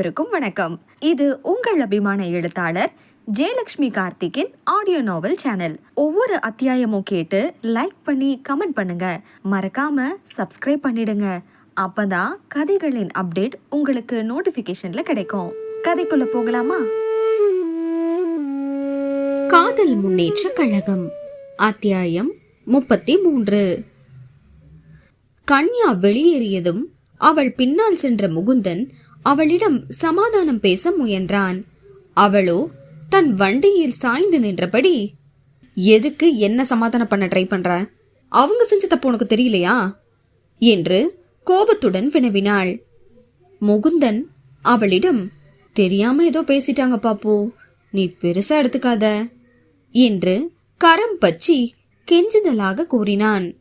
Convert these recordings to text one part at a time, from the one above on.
அனைவருக்கும் வணக்கம். இது உங்கள் அபிமான எழுத்தாளர் ஜெயலக்ஷ்மி கார்த்திக்கின் ஆடியோ நாவல் சேனல் ஒவ்வொரு அத்தியாயமும் கேட்டு லைக் பண்ணி கமெண்ட் பண்ணுங்க. மறக்காம சப்ஸ்கிரைப் பண்ணிடுங்க. அப்பதான் கதைகளின் அப்டேட் உங்களுக்கு நோட்டிபிகேஷன்ல கிடைக்கும். கதைக்குள்ள போகலாமா? காதல் முன்னேற்ற கழகம் அத்தியாயம் முப்பத்தி மூன்று கன்யா வெளியேறியதும் அவள் பின்னால் சென்ற முகுந்தன் அவளிடம் சமாதானம் பேச முயன்றான். அவளோ தன் வண்டியில் சாய்ந்து நின்றபடி எதுக்கு என்ன சமாதானம் பண்ண ட்ரை பண்ற? அவங்க செஞ்ச தப்பு உனக்கு தெரியலையா? என்று கோபத்துடன் வினவினாள். முகுந்தன் அவளிடம் தெரியாம ஏதோ பேசிட்டாங்க பாப்பு நீ பெருசா எடுத்துக்காத என்று கரம் பற்றி கெஞ்சுதலாக கூறினான்.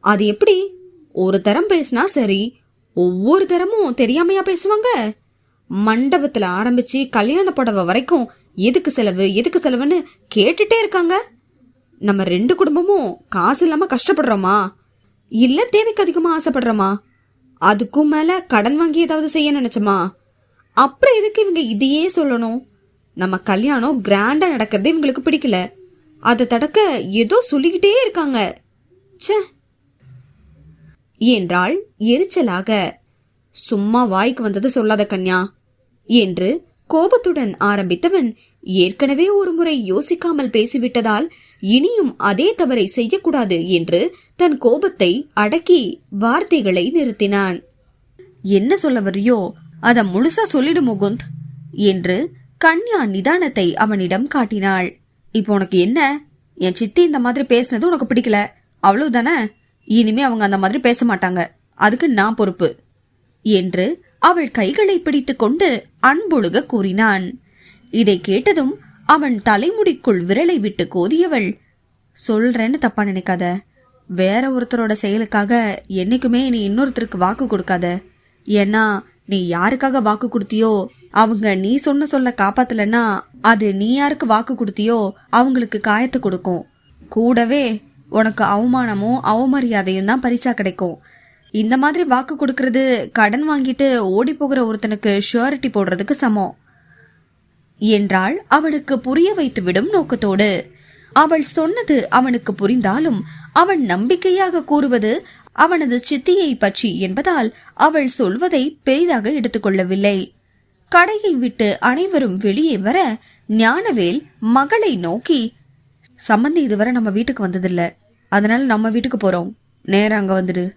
அது எப்படி? ஒரு தரம் பேசினா சரி ஒவ்வொரு தரமும் தெரியாமையா பேசுவாங்க? மண்டபத்துல ஆரம்பிச்சு கல்யாண புடவை வரைக்கும் எதுக்கு செலவு எதுக்கு செலவுன்னு கேட்டுட்டே இருக்காங்க. நம்ம ரெண்டு குடும்பமும் காசு இல்லாம கஷ்டப்படுறோமா? இல்ல தேவைக்கு அதிகமா ஆசைப்படுறோமா? அதுக்கும் மேல கடன் வாங்கி ஏதாவது செய்ய நினைச்சோமா? அப்புறம் எதுக்கு இவங்க இதையே சொல்லணும்? நம்ம கல்யாணம் கிராண்டா நடக்கிறது இவங்களுக்கு பிடிக்கல. அதை தடக்க ஏதோ சொல்லிக்கிட்டே இருக்காங்க. ச்சே! என்றாள் எரிச்சலாக. சும்மா வாய்க்கு வந்தது சொல்லாத கன்யா என்று கோபத்துடன் ஆரம்பித்தவன் ஏற்கனவே ஒரு முறை யோசிக்காமல் பேசிவிட்டதால் இனியும் அதே தவறை செய்யக்கூடாது என்று தன் கோபத்தை அடக்கி வார்த்தைகளை நிறுத்தினான். என்ன சொல்ல வரியோ அத முழுசா சொல்லிடு முகுந்த் என்று கன்யா நிதானத்தை அவனிடம் காட்டினாள். இப்போ உனக்கு என்ன? என் சித்தி இந்த மாதிரி பேசினது உனக்கு பிடிக்கல. அவ்வளவுதானே? இனிமே அவங்க அந்த மாதிரி பேச மாட்டாங்க. அதுக்கு நான் பொறுப்பு. என்று அவள் கைகளை பிடித்துக்கொண்டு அன்பொழுக கூறினான். இதை கேட்டதும் அவன் தலைமுடிக்குள் விரலை விட்டு கோதியவள் சொல்றேன்னு தப்பா நினைக்காத. வேற ஒருத்தரோட செயலுக்காக என்னைக்குமே நீ இன்னொருத்தருக்கு வாக்கு கொடுக்காத. ஏன்னா நீ யாருக்காக வாக்கு கொடுத்தியோ அவங்க நீ சொன்ன சொல்ல காப்பாத்தலன்னா அது நீ யாருக்கு வாக்கு கொடுத்தியோ அவங்களுக்கு காயத்தை கொடுக்கும். கூடவே உனக்கு அவமானமும் அவமரியாதையும் தான் பரிசா கிடைக்கும். இந்த மாதிரி வாக்கு கொடுக்கறது கடன் வாங்கிட்டு ஓடி போகிற ஒருத்தனுக்கு ஷுவரிட்டி போடுறதுக்கு சமம். என்றாள் அவனுக்கு புரிய வைத்துவிடும் நோக்கத்தோடு. அவள் சொன்னது அவனுக்கு புரிந்தாலும் அவன் நம்பிக்கையாக கூறுவது அவனது சித்தியை பற்றி என்பதால் அவள் சொல்வதை பெரிதாக எடுத்துக்கொள்ளவில்லை. கடையை விட்டு அனைவரும் வெளியே வர ஞானவேல் மகளை நோக்கி சம்மந்தி இதுவரை நம்ம வீட்டுக்கு வந்ததில்ல. அதனால நம்ம வீட்டுக்கு போறோம். நேரம் அங்க வந்துடு.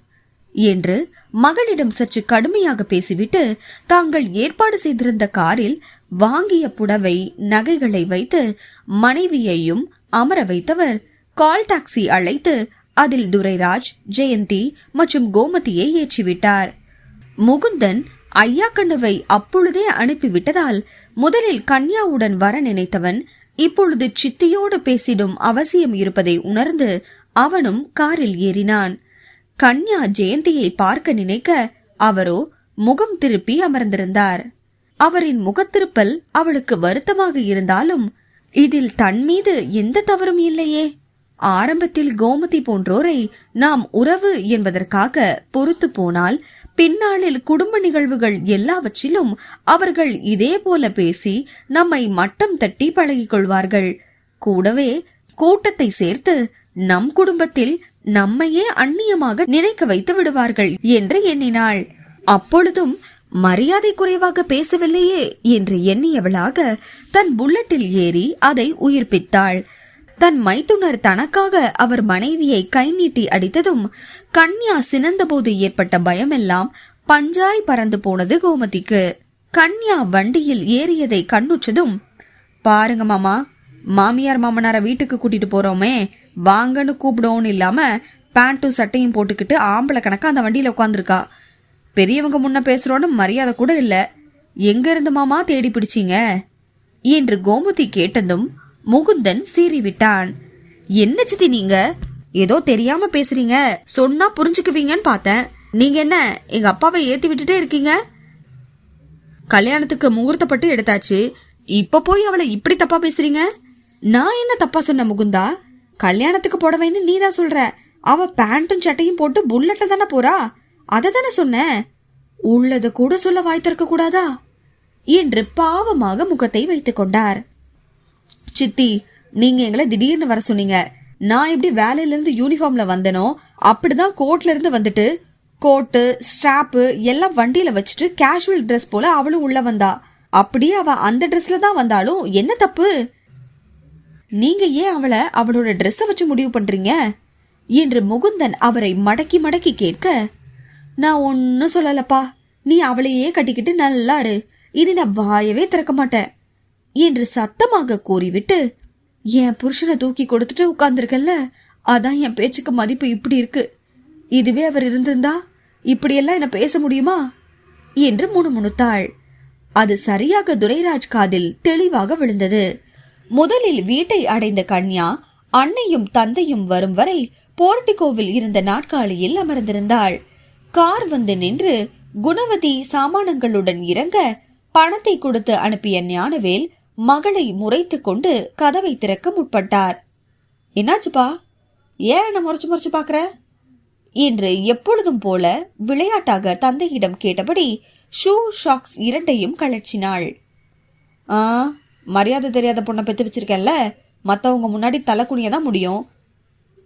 என்று மகளிடம் சற்று கடுமையாக பேசிவிட்டு தாங்கள் ஏற்பாடு செய்திருந்த காரில் வாங்கிய புடவை நகைகளை வைத்து மனைவியையும் அமர வைத்தவர் கால் டாக்ஸி அழைத்து அதில் துரைராஜ் ஜெயந்தி மற்றும் கோமதியை ஏற்றிவிட்டார். முகுந்தன் ஐயா கண்ணுவை அப்பொழுதே அனுப்பிவிட்டதால் முதலில் கன்யாவுடன் வர நினைத்தவன் இப்பொழுது சித்தியோடு பேசிடும் அவசியம் இருப்பதை உணர்ந்து அவனும் காரில் ஏறினான். கன்யா ஜெயந்தியை பார்க்க நினைக்க அவரோ முகம் திருப்பி அமர்ந்திருந்தார். அவரின் முகத்திருப்பல் அவளுக்கு வருத்தமாக இருந்தாலும் இதில் தன் மீது எந்த தவறும் இல்லையே. ஆரம்பத்தில் கோமதி போன்றோரை நாம் உறவு என்பதற்காக பொறுத்து போனால் பின்னாளில் குடும்ப நிகழ்வுகள் எல்லாவற்றிலும் அவர்கள் இதே போல பேசி நம்மை மட்டம் தட்டி பழகிக்கொள்வார்கள் கூடவே கூட்டத்தை சேர்த்து நம் குடும்பத்தில் நம்மையே அந்நியமாக நினைக்க வைத்து விடுவார்கள் என்று எண்ணினாள். அப்பொழுதும் மரியாதை குறைவாக பேசவில்லையே என்று எண்ணியவளாக தன் புல்லட்டில் ஏறி அதை உயிர்ப்பித்தாள். தன் மைத்துனர் தனக்காக அவர் மனைவியை கை நீட்டி அடித்ததும் கன்யா சினந்தபோது ஏற்பட்ட பயமெல்லாம் பஞ்சாய் பறந்து போனது கோமதிக்கு. கன்யா வண்டியில் ஏறியதை கண்ணுற்றதும் பாருங்க மாமா மாமியார் மாமனார வீட்டுக்கு கூட்டிட்டு போறோமே வாங்கன்னு கூப்பிடோன்னு இல்லாம பேண்ட்டும் சட்டையும் போட்டுக்கிட்டு ஆம்பளை கணக்கா அந்த வண்டியில உட்காந்துருக்கா பெரியவங்க முன்ன பேசுறோன்னு மரியாதை கூட இல்ல. எங்க இருந்து மாமா தேடி பிடிச்சீங்க? என்று கோமதி கேட்டதும் முகுந்தன் சீறிவிட்டான். என்ன சித்தி நீங்க? ஏதோ தெரியாம பேசுறீங்க. சொன்னா புரிஞ்சுக்குவீங்கன்னு பார்த்தேன். நீங்க என்ன எங்க அப்பாவை ஏத்தி விட்டுட்டே இருக்கீங்க? கல்யாணத்துக்கு முகூர்த்தப்பட்டு எடுத்தாச்சு. இப்ப போய் அவளை இப்படி தப்பா பேசுறீங்க? நான் என்ன தப்பா சொன்ன முகுந்தா? கல்யாணத்துக்கு போடவேன்னு நீ தான் சொல்ற. அவ பேண்ட்டும் சட்டையும் போட்டு புல்லட்ல தானே போறா? அதை தானே சொன்னேன் உள்ளது கூட சொல்ல வாய் திறக்க கூடாதா என்று பாவமாக முகத்தை வைத்துக் கொண்டார். சித்தி நீங்க எங்களை திடீர்னு வர சொன்னீங்க. நான் எப்படி வேலையில இருந்து யூனிஃபார்ம்ல வந்தனோ அப்படிதான் கோட்ல இருந்து வந்துட்டு கோட்டு ஸ்ட்ராப்பு எல்லாம் வண்டியில வச்சுட்டு கேஷுவல் ட்ரெஸ் போல அவளும் உள்ள வந்தா. அப்படியே அவ அந்த ட்ரெஸ்ல தான் வந்தாலும் என்ன தப்பு? நீங்க ஏன் அவளை அவளோட ட்ரெஸ்ஸை வச்சு முடிவு பண்றீங்க? என்று முகுந்தன் அவரை மடக்கி மடக்கி கேட்க நான் ஒன்னும் சொல்லலப்பா. நீ அவளையே கட்டிக்கிட்டு நல்லா இரு. இனி நான் வாயவே திறக்க மாட்டேன். என்று சத்தமாக கூறிவிட்டு என் புருஷனை தூக்கி கொடுத்துட்டு உட்கார்ந்துருக்கல்ல? அதான் என் பேச்சுக்கு மதிப்பு இப்படி இருக்கு. இதுவே அவர் இருந்திருந்தா இப்படியெல்லாம் என்ன பேச முடியுமா? என்று முணுமுணுத்தாள். அது சரியாக துரைராஜ் காதில் தெளிவாக விழுந்தது. முதலில் வீட்டை அடைந்த கன்யா அன்னையும் தந்தையும் வரும் வரை போர்டிகோவில் இருந்த நாட்காலியில் அமர்ந்திருந்தாள். கார் வந்து நின்று குணவதி சாமானங்களுடன் இறங்க பணத்தை கொடுத்து அனுப்பிய ஞானவேல் மகளை முறைத்து கொண்டு கதவை திறக்க முற்பட்டார். என்னாச்சுப்பா? ஏன் என்ன முறைச்சு முறைச்சு பாக்குற என்று எப்பொழுதும் போல விளையாட்டாக தந்தையிடம் கேட்டபடி ஷூ ஷாக்ஸ் இரண்டையும் கழற்றினாள். ஆ மரியாதை தெரியாத பொண்ணை பெத்து வச்சிருக்கேன்ல. மற்றவங்க முன்னாடி தலை குனிய தான் முடியும்.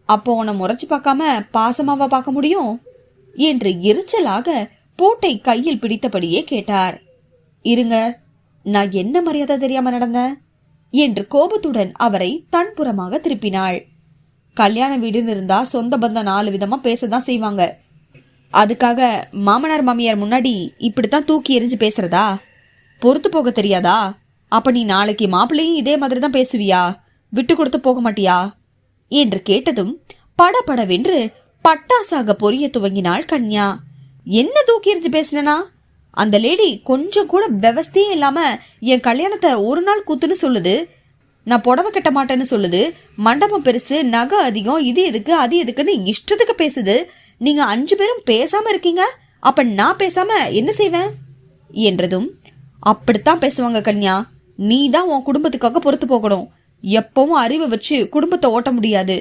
அப்போ உன்னை முறைச்சு பார்க்காம பாசமாவா பார்க்க முடியும்? என்று எரிச்சலாக பூட்டை கையில் பிடித்தபடியே கேட்டார். இருங்க நான் என்ன மரியாதை தெரியாம நடந்தேன் என்று கோபத்துடன் அவரை தன்புறமாக திருப்பினாள். கல்யாண வீடுன்னு இருந்தா சொந்த பந்தம் நாலு விதமா பேசதான் செய்வாங்க. அதுக்காக மாமனார் மாமியார் முன்னாடி இப்படித்தான் தூக்கி எறிஞ்சு பேசுறதா? பொறுத்து போக தெரியாதா? அப்ப நீ நாளைக்கு மாப்பிள்ளையும் இதே மாதிரி தான் பேசுவியா? விட்டு கொடுத்து போக மாட்டியா? என்று கேட்டதும் படபடவென்று பட்டாசாக பொரிய துவங்கினாள் கன்யா. என்ன தூக்கி எறிஞ்சு பேசினா அந்த லேடி கொஞ்சம் கூட விவஸ்தையே இல்லாமல் என் கல்யாணத்தை ஒரு நாள் கூத்துன்னு சொல்லுது. நான் புடவை கட்ட மாட்டேன்னு சொல்லுது. மண்டபம் பெருசு நகை அதிகம் இது எதுக்கு அது எதுக்குன்னு இஷ்டத்துக்கு பேசுது. நீங்கள் அஞ்சு பேரும் பேசாமல் இருக்கீங்க. அப்போ நான் பேசாமல் என்ன செய்வேன்? என்றதும் அப்படித்தான் பேசுவாங்க கன்யா. நீ தான் உன் குடும்பத்துக்காக பொறுத்து போகணும். எப்பவும் அறிவை வச்சு குடும்பத்தை ஓட்ட முடியாது.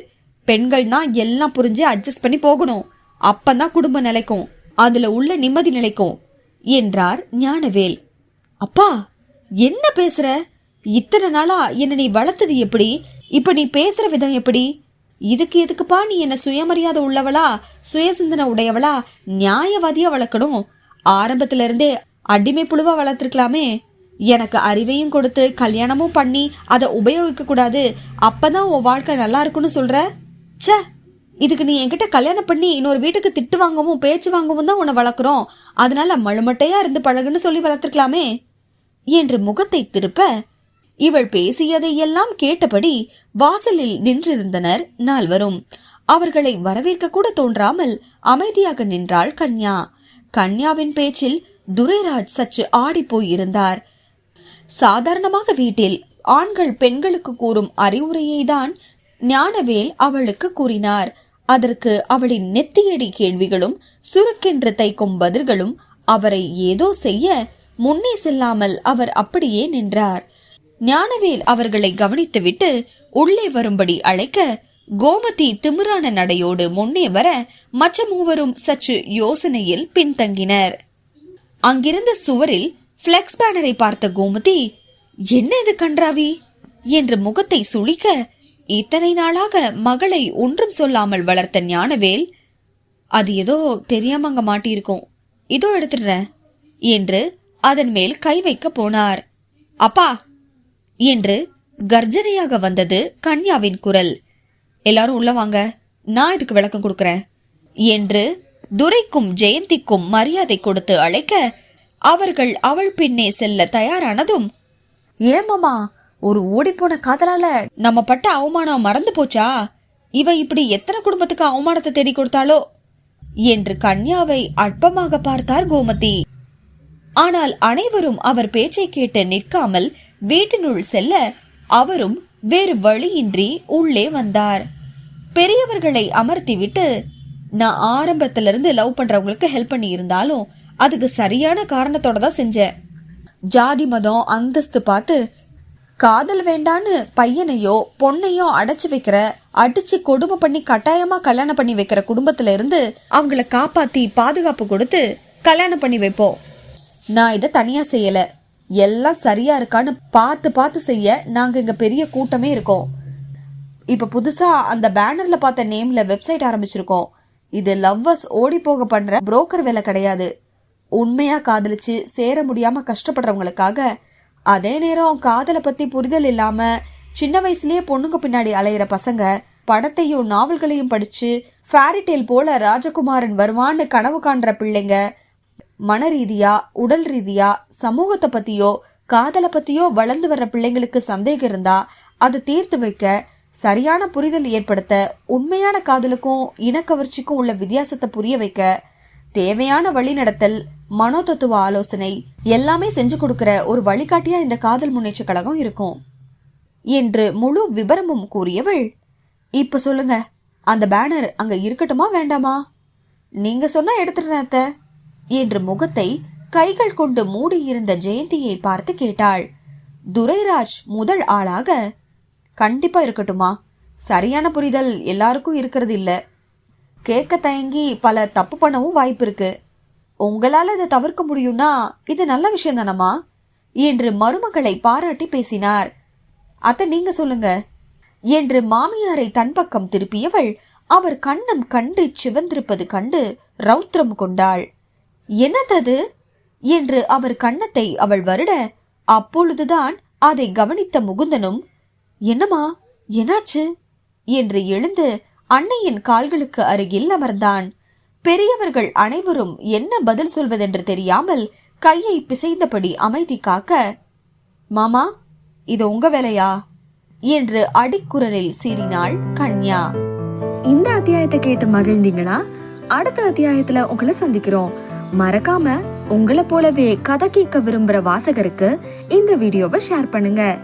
பெண்கள் தான் எல்லாம் புரிஞ்சு அட்ஜஸ்ட் பண்ணி போகணும். அப்பதான் குடும்பம் நிலைக்கும். அதில் உள்ள நிம்மதி நிலைக்கும். என்றார் ஞானவேல். அப்பா என்ன பேசுற? இத்தனை நாளா என்ன நீ வளர்த்தது எப்படி? இப்ப நீ பேசுற விதம் எப்படி? இதுக்கு எதுக்குப்பா நீ என்ன சுயமரியாதை உள்ளவளா சுயசிந்தனை உடையவளா நியாயவாதியா வளர்க்கணும்? ஆரம்பத்துல இருந்தே அடிமை புழுவா வளர்த்துருக்கலாமே. எனக்கு அறிவையும் கொடுத்து கல்யாணமும் பண்ணி அதை உபயோகிக்க கூடாது அப்பதான் உன் வாழ்க்கை நல்லா இருக்கும்னு சொல்ற? ச்சே இதுக்கு நீ என்கிட்ட கல்யாணம் பண்ணி இன்னொரு வீட்டுக்கு திட்டு வாங்கவும் பேச்சு வாங்கவும் தான் உன்னை வளர்க்குறோம். அதனால மழுமட்டையா இருந்து பழகுன்னு சொல்லி வளர்த்துருக்கலாமே. என்று முகத்தை திருப்ப இவள் பேசியதையெல்லாம் கேட்டபடி வாசலில் நின்றிருந்தனர் நால்வரும். அவர்களை வரவேற்க கூட தோன்றாமல் அமைதியாக நின்றாள் கன்யா. கன்யாவின் பேச்சில் துரைராஜ் சற்று ஆடிப்போயிருந்தார் சாதாரணமாக வீட்டில் ஆண்கள் பெண்களுக்கு கூறும் அறிவுரையை தான் ஞானவேல் அவளுக்கு கூறினார். அதற்கு அவளின் நெத்தியடி கேள்விகளும் சுருக்கென்று தைக்கும் பதில்களும் அவரை ஏதோ செய்ய முன்னே செல்லாமல் அவர் அப்படியே நின்றார். ஞானவேல் அவர்களை கவனித்துவிட்டு உள்ளே வரும்படி அழைக்க கோமதி திமிரான நடையோடு முன்னே வர மற்ற மூவரும் சற்று யோசனையில் பின்தங்கினர். அங்கிருந்த சுவரில் பிளெக்ஸ் பேனரை பார்த்த கோமதி என்ன இது கன்றாவி? என்று முகத்தை சுளிக்க இத்தனை நாளாக மகளை ஒன்றும் சொல்லாமல் வளர்த்த ஞானவேல் அது ஏதோ தெரியாம அங்க மாட்டியிருக்கும். இதோ எடுத்துடுறேன் என்று அதன் மேல் கை வைக்க போனார். அப்பா! என்று கர்ஜனையாக வந்தது கன்யாவின் குரல். எல்லாரும் உள்ள வாங்க நான் இதுக்கு விளக்கம் கொடுக்கறேன் என்று துரைக்கும் ஜெயந்திக்கும் மரியாதை கொடுத்து அழைக்க அவர்கள் அவள் பின்னே செல்ல தயாரானதும் ஏமாமா ஒரு ஓடிப்போன காதலால நம்ம பட்ட அவமானம் மறந்து போச்சா? இவ இப்படி எத்தனை குடும்பத்துக்கு அவமானத்தை தேடி கொடுத்தாளோ? என்று கன்யாவை அற்பமாக பார்த்தார் கோமதி. ஆனால் அனைவரும் அவர் பேச்சை கேட்டு நிற்காமல் வீட்டினுள் செல்ல அவரும் வேறு வழியின்றி உள்ளே வந்தார். பெரியவர்களை அமர்த்திவிட்டு நான் ஆரம்பத்திலிருந்து லவ் பண்றவங்களுக்கு ஹெல்ப் பண்ணி இருந்தாலும் அதுக்கு சரியான காரணத்தோட தான் செஞ்சேன். ஜாதி மதம் அந்தஸ்து பார்த்து காதல் வேண்டான்னு பையனையோ பொண்ணையோ அடைச்சு வைக்கிற அடிச்சு கொடுமை பண்ணி கட்டாயமா கல்யாணம் பண்ணி வைக்கிற குடும்பத்துல இருந்து அவங்கள காப்பாத்தி பாதுகாப்பு கொடுத்து கல்யாணம் பண்ணி வைப்போம். நான் இதை தனியா செய்யல. எல்லாம் சரியா இருக்கான்னு பார்த்து பார்த்து செய்ய நாங்க இங்க பெரிய கூட்டமே இருக்கோம். இப்ப புதுசா அந்த பேனர்ல பார்த்த நேம்ல வெப்சைட் ஆரம்பிச்சிருக்கோம். இது லவ்வர்ஸ் ஓடி போக பண்ற புரோக்கர் வேலை கிடையாது. உண்மையா காதலிச்சு சேர முடியாம கஷ்டப்படுறவங்களுக்காக அதே நேரம் காதலை பத்தி புரிதல் இல்லாம சின்ன வயசுலயே பொண்ணுங்க பின்னாடி அலையிற பசங்க படத்தையும் நாவல்களையும் படிச்சு ஃபேரிடேல் போல ராஜகுமாரன் வருவான்னு கனவு காண்ற பிள்ளைங்க மன ரீதியா உடல் ரீதியா சமூகத்தை பத்தியோ காதலை பத்தியோ வளர்ந்து வர்ற பிள்ளைங்களுக்கு சந்தேகம் இருந்தா அதை தீர்த்து வைக்க சரியான புரிதல் ஏற்படுத்த உண்மையான காதலுக்கும் இனக்கவர்ச்சிக்கும் உள்ள வித்தியாசத்தை புரிய வைக்க தேவையான வழிநடத்தல் மனோதத்துவ ஆலோசனை எல்லாமே செஞ்சு கொடுக்கிற ஒரு வழிகாட்டியா இந்த காதல் முன்னேற்ற கழகம் இருக்கும். என்று முழு விபரமும் கூறியவள் இப்ப சொல்லுங்க அந்த பேனர் அங்க இருக்கட்டுமா வேண்டாமா? நீங்க சொன்னா எடுத்துடுறேன் அத்தை என்று முகத்தை கைகள் கொண்டு மூடியிருந்த ஜெயந்தியை பார்த்து கேட்டாள். துரைராஜ் முதல் ஆளாக கண்டிப்பா இருக்கட்டுமா சரியான புரிதல் எல்லாருக்கும் இருக்கிறது இல்ல. கேட்க தயங்கி பல தப்பு பண்ணவும் வாய்ப்பு இருக்கு. உங்களால் இதை தவிர்க்க முடியும்னா இது நல்ல விஷயம் தானம்மா? என்று மருமகளை பாராட்டி பேசினார். அத்தை நீங்க சொல்லுங்க. என்று மாமியாரை தன் பக்கம் திருப்பியவள் அவர் கண்ணம் கன்றி சிவந்திருப்பது கண்டு ரௌத்ரம் கொண்டாள். என்னதது என்று அவர் கண்ணத்தை அவள் வருட அப்பொழுதுதான் அதை கவனித்த முகுந்தனும் என்னம்மா என்னாச்சு? என்று எழுந்து அன்னையின் கால்களுக்கு அருகில் அமர்ந்தான். பெரியவர்கள் அனைவரும் என்ன பதில் சொல்வதென்று தெரியாமல் கையை பிசைந்தபடி அமைதி காக்க மாமா இது உங்க வேலையா? என்று அடிக்குரலில் சீறினாள் கன்யா. இந்த அத்தியாயத்தை கேட்டு மகிழ்ந்தீங்களா அடுத்த அத்தியாயத்துல உங்களை சந்திக்கிறோம். மறக்காம உங்களை போலவே கதை கேட்க விரும்புற வாசகருக்கு இந்த வீடியோவை ஷேர் பண்ணுங்க.